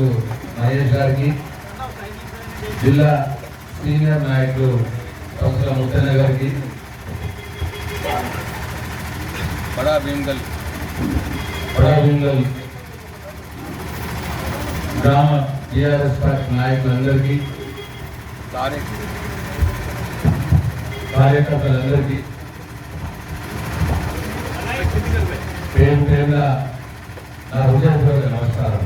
అధ్యక్షులు మహేష్ గారికి జిల్లా సీనియర్ నాయకులు సంస్థల ముత్తన్న గారికి బడా భీమ్గల్ బడా భీమ్గల్ గ్రామ టీఆర్ఎస్ పార్టీ నాయకులందరికీ కార్యకర్తలందరికీ పేరు పేరున నా హృదయపూర్వక నమస్కారం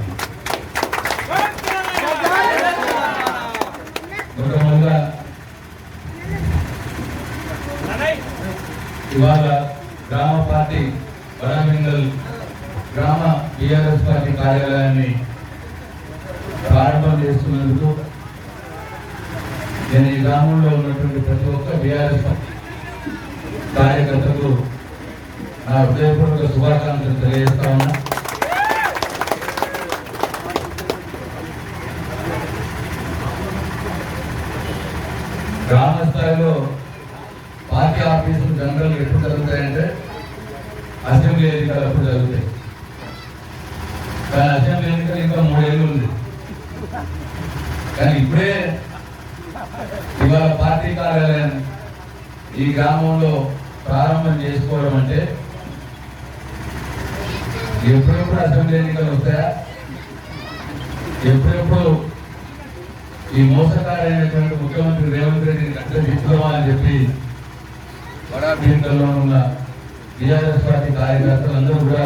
మొట్టమొదటిగా ఇవాళ గ్రామ పార్టీ వడాబింగల్ గ్రామ టీఆర్ఎస్ పార్టీ కార్యాలయాన్ని ప్రారంభం చేస్తున్నందుకు నేను ఈ గ్రామంలో ఉన్నటువంటి ప్రతి ఒక్క బీఆర్ఎస్ కార్యకర్తకు నా హృదయపూర్వక శుభాకాంక్షలు తెలియజేస్తా ఉన్నా. గ్రామ స్థాయిలో పార్టీ ఆఫీసులు జనరల్ ఎప్పుడు జరుగుతాయంటే అసెంబ్లీ ఎన్నికలు ఎప్పుడు జరుగుతాయి. కానీ అసెంబ్లీ ఎన్నికలు ఇంకా మూడేళ్ళు ఉంది. కానీ ఇప్పుడే ఇవాళ పార్టీ కార్యాలయం ఈ గ్రామంలో ప్రారంభం చేసుకోవడం అంటే ఎప్పుడెప్పుడు అసెంబ్లీ ఎన్నికలు వస్తాయా? ఎప్పుడెప్పుడు ఈ మోసకారైనటువంటి ముఖ్యమంత్రి రేవంత్ రెడ్డిని అట్లా విప్లవాలని చెప్పి వడాభీంకల్లో ఉన్న టీఆర్ఎస్ పార్టీ కార్యకర్తలందరూ కూడా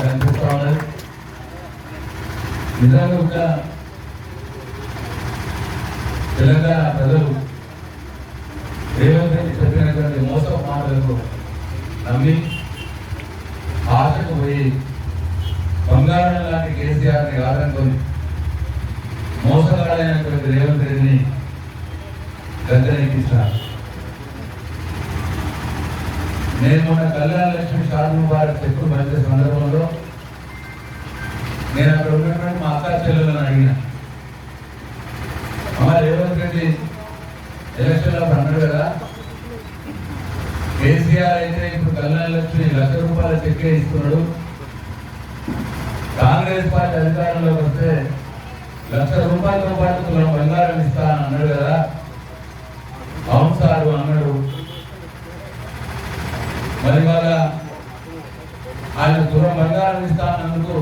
కనిపిస్తా ఉన్నారు నిజంగా కూడా తెలంగాణ ప్రజలు నేను అక్కడ ఉన్నటువంటి మా అక్క చెల్లెలను అడిగిన. అమ్మ రేవంత్ రెడ్డి ఎలక్షన్లో అన్నాడు కదా కేసీఆర్ అయితే ఇప్పుడు కళ్యాణ లక్ష్మి లక్ష రూపాయల చెక్కే ఇస్తున్నాడు. కాంగ్రెస్ పార్టీ అధికారంలోకి వస్తే లక్ష రూపాయలతో పాటు తులం బంగారం ఇస్తా అన్నాడు కదా. అవును సార్ అన్నాడు. మరి వాళ్ళ ఆయన తులం బంగారం ఇస్తానందుకు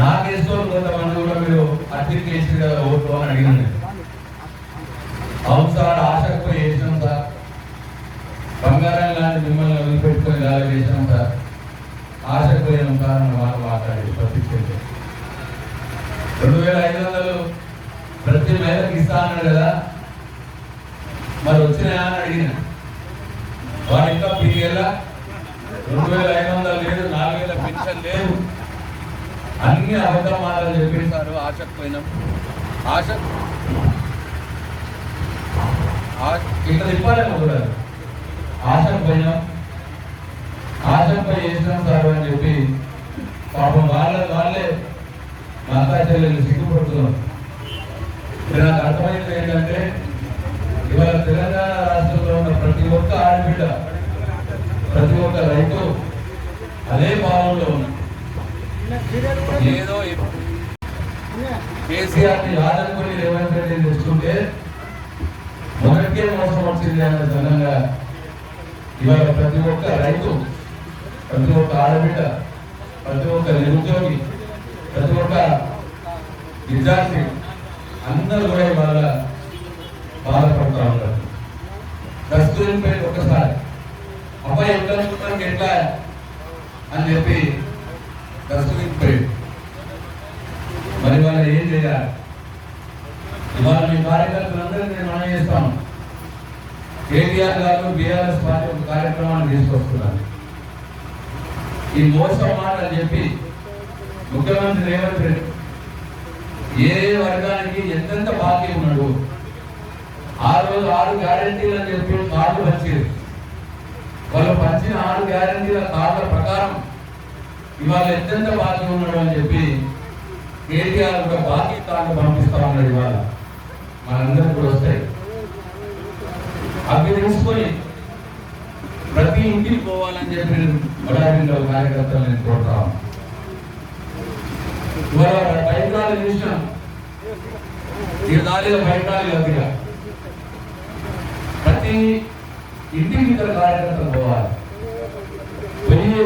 నా కేసులో కొంతమంది కూడా మీరు అట్టి కేసు కదా అని అడిగింది అవును సార్ ఆశకు పోయి చేసినాం సార్. బంగారం లాంటి మిమ్మల్ని వదిలిపెట్టుకొని ఇలా చేసినాం సార్. ఆసక్తి లేని సార్ అని వాళ్ళు మాట్లాడి ప్రతి రెండు వేల ఐదు వందలు ప్రతి మేరకు ఇస్తా అన్నాడు కదా మరి వచ్చినాయా అని అడిగిన వాడు ఇంకా పీకేళ్ళ రెండు వేల ఐదు వందలు లేదు నాలుగు వేల పెన్షన్ లేదు అన్ని అబద్ధం మాటలు చెప్పేసి సారు ఆశకు పోయినాం? ఆశ? కూడా. ఆశకు పోయినాం? ఆశపై చేసినాం సార్ అని చెప్పి పాపం వాళ్ళ వాళ్ళే మా అక్క చెల్లెలు సిగ్గుపడుతున్నారు. ఇది నాకు అర్థమైంది ఏంటంటే ఇవాళ తెలంగాణ రాష్ట్రంలో ఉన్న ప్రతి ఒక్క ఆడబిడ్డ ప్రతి ఒక్క రైతు అదే భావంలో ఏదో కేసీఆర్ని ఆదనుకుని రేవంత్ రెడ్డి తెచ్చుకుంటే మొదటికే మోసం వచ్చింది అన్న జనంగా ఇవాళ ప్రతి ఒక్క రైతు ప్రతి ఒక్క ఆడబిడ్డ ప్రతి ఒక్క నిరుద్యోగి ప్రతి ఒక్క విద్యార్థి అందరూ కూడా ఇవాళ బాధపడుతూ ఉంటారు పేరు ఒకసారి అబ్బాయి ఎట్లా ఎట్లా అని చెప్పి మరి వాళ్ళు ఏం చేయాలి? ఇవాళ మీ కార్యకర్తలందరూ నేను మనం చేస్తాం కేటీఆర్ గారు బీఆర్ఎస్ పార్టీ ఒక కార్యక్రమాన్ని తీసుకొస్తున్నారు. ఈ మోసం మాటలు చెప్పి ముఖ్యమంత్రి రేవంత్ రెడ్డి ఏ వర్గానికి ఎంతెంత బాకీ ఉన్నాడు? ఆ రోజు ఆరు గ్యారంటీలు అని చెప్పి కార్డు వచ్చేది. వాళ్ళు పంచిన ఆరు గ్యారంటీల కార్డుల ప్రకారం ఇవాళ ఎంతెంత బాకీ ఉన్నాడు అని చెప్పి చేయాలన్న ఒక బాకీ కార్డు పంపిస్తా ఉన్నాడు ఇవాళ మనందరికి కూడా వస్తాయి. అవి తెలుసుకొని ప్రతి ఇంటికి పోవాలని చెప్పి నేను బడాబింలో కార్యకర్తలు నేను కోరుతా ఉన్నాను. ఇవాళ బయటరాలు చూసినాం ఇక దానిలో బయటరాలు అదిగా ప్రతి ఇంటికి ఇతర కార్యకర్తలు పోవాలి. పోయి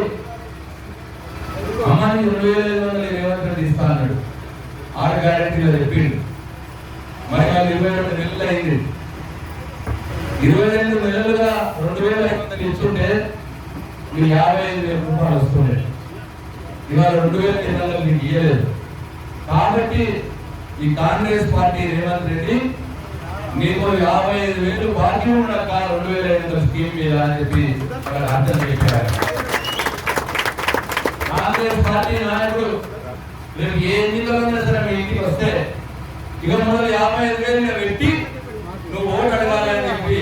అమ్మాయి రెండు వేల ఐదు వందలు రేవంత్ రెడ్డి ఇస్తా అన్నాడు ఆరు గ్యారెంటీలో చెప్పిండు. మరి వాళ్ళు ఇరవై రెండు నెలలు అయింది. ఇరవై రెండు నెలలుగా రెండు వేల ఐదు వందలు ఇస్తుంటే మీకు యాభై ఐదు వేల రూపాయలు వస్తుండే ఇవాళ రెండు వేల ఎనిమిది మీకు ఇయ్యలేదు. కాబట్టి ఈ కాంగ్రెస్ పార్టీ రేవంత్ రెడ్డి నీకు యాభై ఐదు వేలు బాకీ ఉండక రెండు వేల ఐదు వందల స్కీమ్ మీద అని చెప్పి అర్థం చెప్పారు కాంగ్రెస్ పార్టీ నాయకుడు నేను ఏ ఎన్నికలు సరే మీ ఇంటికి వస్తే ఇక మొదలు యాభై ఐదు వేలు నేను పెట్టి నువ్వు ఓటు అడగాలి అని చెప్పి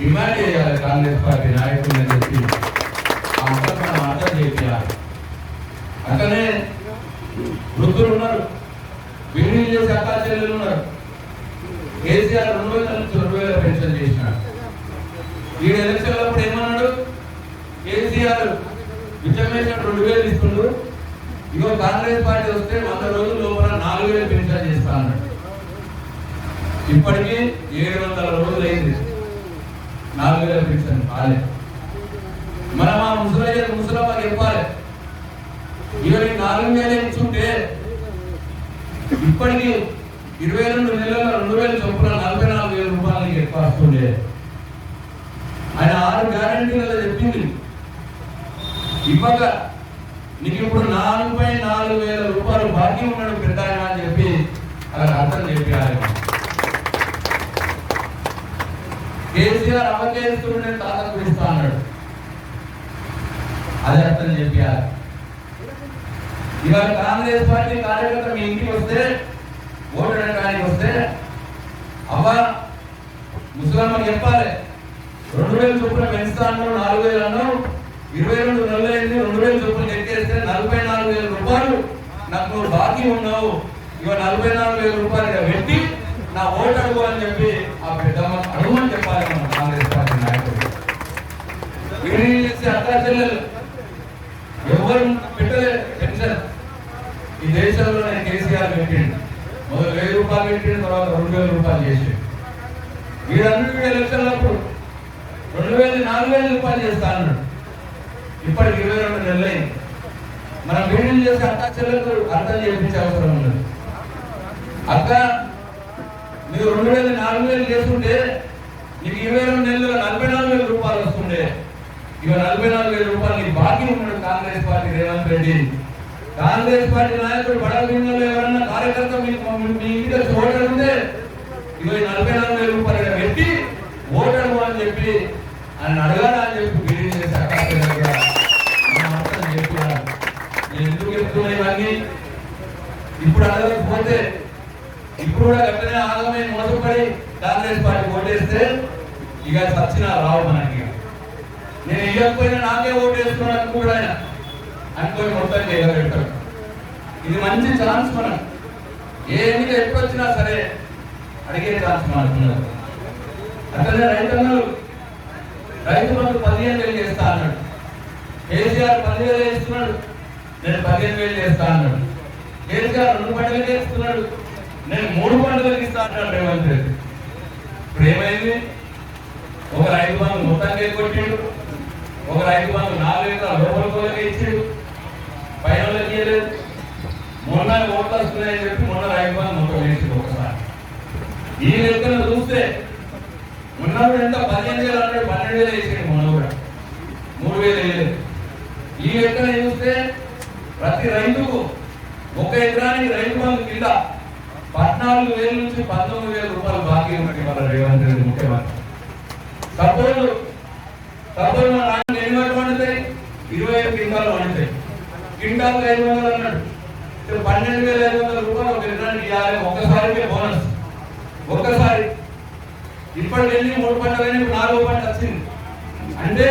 డిమాండ్ చేయాలి కాంగ్రెస్ పార్టీ నాయకులు అని చెప్పి. ఆ అంతా మనం అర్థం చేయాలి అట్లనే వృద్ధులు ఉన్నారు బిల్డింగ్ చేసే అక్కా చెల్లెలు ఉన్నారు. కేసీఆర్ రెండు వేల నుంచి రెండు వేల పెన్షన్ చేసినాడు. ఈ ఎలక్షన్ అప్పుడు ఏమన్నాడు? కేసీఆర్ విజయమేషన్ రెండు వేలు ఇస్తుండు. ఇగో కాంగ్రెస్ పార్టీ వస్తే వంద రోజుల లోపల నాలుగు వేలు పెన్షన్ చేస్తా అన్నాడు ఇప్పటికీ ఏడు వందల రోజులు అయింది. నాలుగు వేల పెన్షన్ కాలేదు మనం ఆ ముసలయ్య ముసలమ్మ చెప్పాలి. ఇరవై నాలుగు వేలు ఇచ్చుంటే ఇప్పటికి ఇరవై రెండు నెలల రెండు వేల చొప్పున నలభై నాలుగు వేల రూపాయలకి నీకు ఎక్కువ వస్తుండే. ఆయన ఆరు గ్యారంటీలలో చెప్పింది. ఇవ్వక నీకు ఇప్పుడు నాలుగు పై నాలుగు వేల రూపాయలు బాకీ ఉన్నాడు పెద్ద ఆయన అని చెప్పి అలా అర్థం చెప్పారు. కేసీఆర్ అవకేస్తుండే తాతకు పిలుస్తా అన్నాడు. అదే అర్థం చెప్పారు. ఇవాళ కాంగ్రెస్ పార్టీ కార్యకర్త మీ ఇంటికి వస్తే ఓటు అడగడానికి వస్తే అవ్వ ముసలమ్మకి చెప్పాలి రెండు వేల చొప్పున పెంచుతాను నాలుగు వేలు అన్నావు ఇరవై రెండు నెలలు అయింది రెండు వేల చొప్పున అంటే నలభై నాలుగు వేల రూపాయలు నాకు బాకీ ఉన్నావు ఇవ నలభై నాలుగు వేల రూపాయలు పెట్టి నా ఓటు అడుగు అని చెప్పి ఆ పెద్దమ్మ అడుగుమని చెప్పాలి మన కాంగ్రెస్ పార్టీ నాయకుడు వీడిని చెల్లెలు ఎవరు పెట్టలే పెన్షన్ ఈ దేశంలో నేను కేసీఆర్ పెట్టిండు. మొదలు వెయ్యి రూపాయలు పెట్టిన తర్వాత రెండు వేల రూపాయలు చేసి వీడన్నిటి ఎలక్షన్లప్పుడు రెండు వేల నాలుగు వేల రూపాయలు చేస్తా అన్నాడు. ఇప్పటికి ఇరవై రెండు నెలలైంది. మనం వీడియోలు చేసి అక్క చెల్లెలకు అర్థం చేయించే అవసరం ఉన్నది అక్క నీకు రెండు వేల నాలుగు వేలు చేస్తుంటే నీకు ఇరవై రెండు నెలలు నలభై నాలుగు వేల రూపాయలు వస్తుండే. ఇక నలభై నాలుగు వేల రూపాయలు నీకు బాకీ ఉన్నాడు కాంగ్రెస్ పార్టీ రేవంత్ రెడ్డి. కాంగ్రెస్ పార్టీ నాయకుడు బడా ఎవరన్నా కార్యకర్త మీకు మీ ఇంటికి ఓటర్ ఉందే అడిగితే ఇక నలభై నాలుగు వేల రూపాయలు పెట్టి ఓటర్ అని చెప్పి ఆయన అడగాలని చెప్పి కానీ ఇప్పుడు అడగకపోతే ఇప్పుడు కూడా గట్లనే ఆగమే మోసపడి కాంగ్రెస్ పార్టీ ఓటేస్తే ఇక సచ్చిన రావు మనకి నేను ఇవ్వకపోయినా నాకే ఓటు వేసుకున్నాను కూడా ఆయన. అనుకోని మొత్తం చేయగలుగుతాడు ఇది మంచి ఛాన్స్ మనం ఏ ఎన్నిక వచ్చినా సరే అడిగే ఛాన్స్ మనకున్నది అట్లనే రైతన్నలు రైతు బంధు పదిహేను వేలు చేస్తా అన్నాడు. కేసీఆర్ పదివేలు వేస్తున్నాడు. నేను పదిహేను వేలు చేస్తా అన్నాడు. కేసీఆర్ రెండు పండుగలు చేస్తున్నాడు. నేను మూడు పండుగలు ఇస్తా అంటాడు రేవంత్ రెడ్డి. ఇప్పుడు ఏమైంది ఒక రైతు బంధు మొత్తానికి కొట్టాడు. ఒక రైతు బంధు నాలుగు ఎకరాల లోపల కోలకి ఇచ్చిండు. పైన చేయలేదు మొన్న ఓట్లు వస్తున్నాయని చెప్పి మొన్న రైతు బంధు మొత్తం వేసింది ఒకసారి. ఈ లెక్కన చూస్తే ఉన్నప్పుడు ఎంత పదిహేను వేలు అన్నాడు పన్నెండు వేలు వేసాడు మొన్న కూడా. మూడు వేలు వేయలేదు. ఈ లెక్కన చూస్తే ప్రతి రైతుకు ఒక ఎకరానికి రైతు బంధు కింద పద్నాలుగు వేల నుంచి పంతొమ్మిది వేల రూపాయలు బాకీ ఉంది మన రేవంత్ రెడ్డి ముఖ్యమంత్రి. సపోజ్ సపోజ్ మన నాన్న ఎన్ని వరకు పండుతాయి? ఇరవై ఐదు క్వింటాలు పండుతాయి. క్వింటాల్ ఐదు వందలు అన్నాడు. పన్నెండు వేల ఐదు వందల రూపాయలు ఒక ఎకరానికి ఇవ్వాలి. ఒక్కసారికే బోనస్. ఒక్కసారి. ఇప్పటికి వెళ్ళి మూడు పంటలు అయినా ఇప్పుడు నాలుగో పంట వచ్చింది. అంటే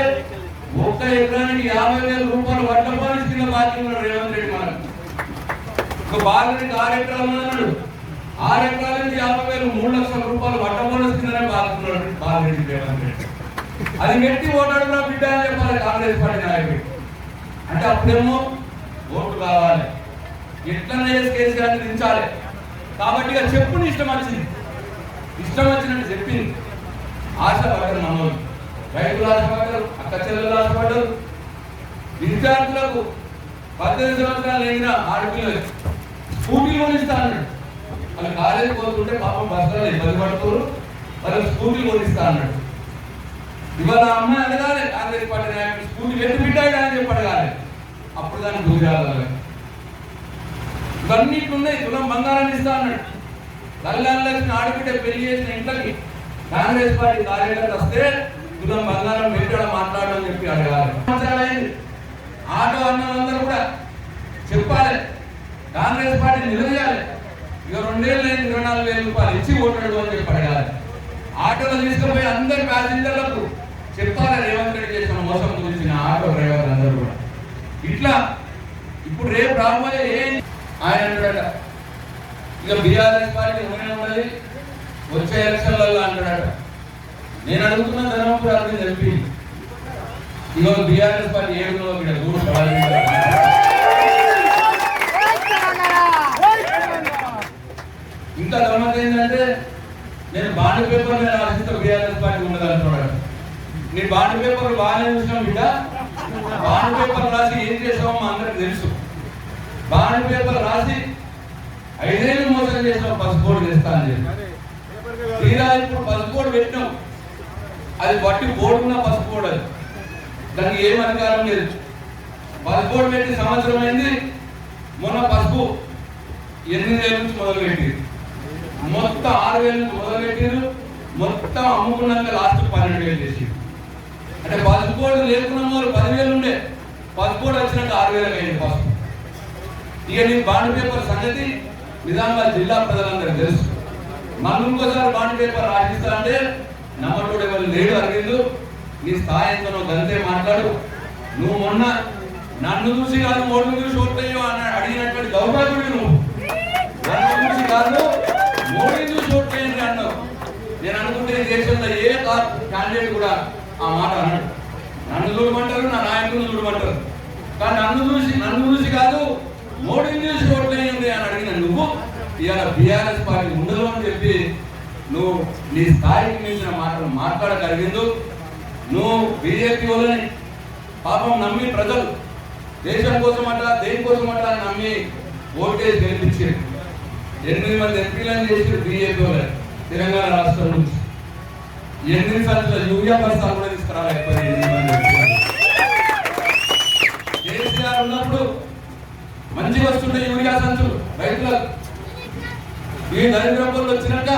ఒక్క ఎకరానికి యాభై వేల రూపాయలు వడ్డ బోనస్ కింద బాకీ ఉన్నాడు రేవంత్ రెడ్డి మనకు. ఒక బాలుడికి ఆరు ఎకరాలు ఉన్నాడు ఆరు ఎకరాల నుంచి యాభై వేలు మూడు లక్షల రూపాయలు వడ్డ బోనస్ కిందనే బాగుతున్నాడు బాలరెడ్డి రేవంత్ రెడ్డి. అది మెట్టి ఓటాడురా బిడ్డ అని చెప్పాలి కాంగ్రెస్ పార్టీ నాయకుడు. అంటే అప్పుడేమో ఓటు కావాలి. ఎట్లన్నా చేసి కేసీఆర్ని దించాలి. కాబట్టి ఇక చెప్పుని ఇష్టం వచ్చింది. ఇష్టం వచ్చినట్టు చెప్పింది. ఆశపడ్డారు మనోళ్ళు. రైతులు ఆశపడ్డారు అక్క చెల్లెలు ఆశపడ్డారు విద్యార్థులకు పద్దెనిమిది సంవత్సరాలు లేని ఆడపిల్లలు. స్కూటీలు కొనిస్తా అన్నాడు వాళ్ళు కాలేజీ పోతుంటే పాపం బస్సులో ఇబ్బంది పడుతున్నారు. వాళ్ళు స్కూటీలు కొనిస్తా అన్నాడు ఇవాళ అమ్మాయి అడగాలి కాంగ్రెస్ పార్టీ నాయకుడు స్కూటీ ఎటు బిడ్డాడు అని చెప్పి అప్పుడు దాన్ని దూరాలి ఇవన్నీ ఉన్నాయి బంగారాన్ని ఇస్తా అన్నాడు లల్లాళ్ళకి ఆడబిడ్డ పెళ్ళి చేసిన ఇంట్లోకి కాంగ్రెస్ పార్టీ కార్యకర్త వస్తే తులం బంగారం పెట్టడం మాట్లాడడం చెప్పి అడగాలి. సంవత్సరాలైంది ఆటో అన్నలందరూ కూడా చెప్పాలి. కాంగ్రెస్ పార్టీ నిలదీయాలి. ఇక రెండేళ్ళు లేని ఇరవై నాలుగు వేల రూపాయలు ఇచ్చి ఓటాడు అని చెప్పి అడగాలి. ఆటోలో తీసుకుపోయి అందరి ప్యాసింజర్లకు చెప్పాలి రేవంత్ రెడ్డి చేసిన మోసం గురించి ఆటో డ్రైవర్లు అందరూ కూడా. ఇట్లా ఇప్పుడు రేపు రాబోయే ఏం ఆయన ఇక బీఆర్ఎస్ పార్టీ ఏమైనా ఉన్నది వచ్చే ఎలక్షన్లలో అంటాడట. నేను అడుగుతున్న ధనం ప్రార్థన చెప్పి ఇక బీఆర్ఎస్ పార్టీ ఏడులో ఇక్కడ దూరం ఇంకా గమ్మత్ ఏంటంటే నేను బాండ్ పేపర్ మీద రాసిస్తే బీఆర్ఎస్ పార్టీ ఉన్నది అంటున్నాడు నీ బాండ్ పేపర్ బాగానే చూసినాం బిడ్డ. బాండ్ పేపర్ రాసి ఏం చేసామో మా అందరికి తెలుసు. బాండ్ పేపర్ రాసి ఐదేళ్ళు మోసం చేసాం పసుపోడు చేస్తా అని చెప్పి. తీరా ఇప్పుడు పసుపోడు పెట్టినాం. అది బట్టి బోర్డున్న పసుపోడు అది. దానికి ఏం అధికారం లేదు. పసుపు బోర్డు పెట్టి సంవత్సరం అయింది మొన్న పసుపు ఎనిమిది వేల నుంచి మొదలు పెట్టింది మొత్తం ఆరు వేల నుంచి మొదలు పెట్టారు మొత్తం అమ్ముకున్నాక లాస్ట్ పన్నెండు వేలు చేసి అంటే పసుపు బోర్డు లేకున్న వాళ్ళు పదివేలు ఉండే. పసుపు బోర్డు వచ్చినాక ఆరు వేలకు అయింది పసుపు. ఇక నేను బాండ్ పేపర్ సంగతి నిజామాబాద్ జిల్లా ప్రజలందరికీ తెలుసు. మళ్ళీ ఇంకోసారి బాండ్ పేపర్ రాసిస్తా అంటే నమ్మటోడు ఎవరు లేడు అరవిందు. నీ స్థాయి ఎంతనో గంతే మాట్లాడు. నువ్వు మొన్న నన్ను చూసి కాదు ఓట్లు చూసి ఓట్లయ్యో అని అడిగినటువంటి దౌర్భాగ్యుడు నువ్వు. నన్ను చూసి కాదు మోడీ చూసి ఓట్లేయండి అన్నావు నేను అనుకుంటే దేశంలో ఏ క్యాండిడేట్ కూడా ఆ మాట అన్నాడు నన్ను చూడమంటారు నా నాయకులను చూడమంటారు. కానీ నన్ను చూసి నన్ను చూసి కాదు మోడీని చూసి ఓట్లేయండి అని అడిగిన నువ్వు ఇవాళ బీఆర్ఎస్ పార్టీ ఉండదు అని చెప్పి నువ్వు నీ స్థాయికి మించిన మాటలు మాట్లాడగలిగిందు నువ్వు బీజేపీ వాళ్ళని పాపం నమ్మి ప్రజలు దేశం కోసం అట దేనికోసం అట నమ్మి ఓటేజ్ గెలిపించారు. ఎనిమిది మంది ఎంపీలను చేసి బీజేపీ వాళ్ళు తెలంగాణ రాష్ట్రం నుంచి. ఎనిమిది సంచుల యూరియా బస్తాలు కూడా తీసుకురాలేకపోయింది కేసీఆర్ ఉన్నప్పుడు మంచి వస్తుండే యూరియా సంచులు రైతులకు. ఈ దరిద్రంలో వచ్చినాక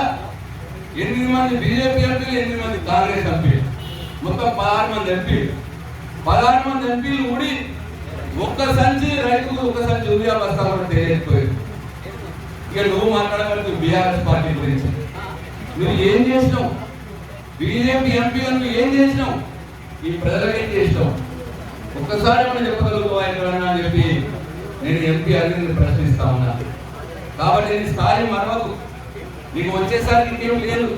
ఎనిమిది మంది బీజేపీ ఎంపీలు ఎనిమిది మంది కాంగ్రెస్ ఎంపీలు. మొత్తం పదహారు మంది ఎంపీలు. పదహారు మంది ఎంపీలు ఊడి ఒక్క సంచి రైతుకు ఒక సంచి ఉదయం వస్తామని తెలియకపోయింది. ఇక నువ్వు మాట్లాడగలిగి బీఆర్ఎస్ పార్టీ గురించి. నువ్వు ఏం చేసినావు? బీజేపీ ఎంపీ నువ్వు ఏం చేసినావు? ఈ ప్రజలకు ఏం చేసినావు? ఒక్కసారి మనం చెప్పగలుగుతావా ఎక్కడన్నా అని చెప్పి? నేను ఎంపీ అని ప్రశ్నిస్తా ఉన్నా. కాబట్టి ఇది స్థాయి మరవదు మీకు వచ్చేసరికి ఇంకేం లేదు.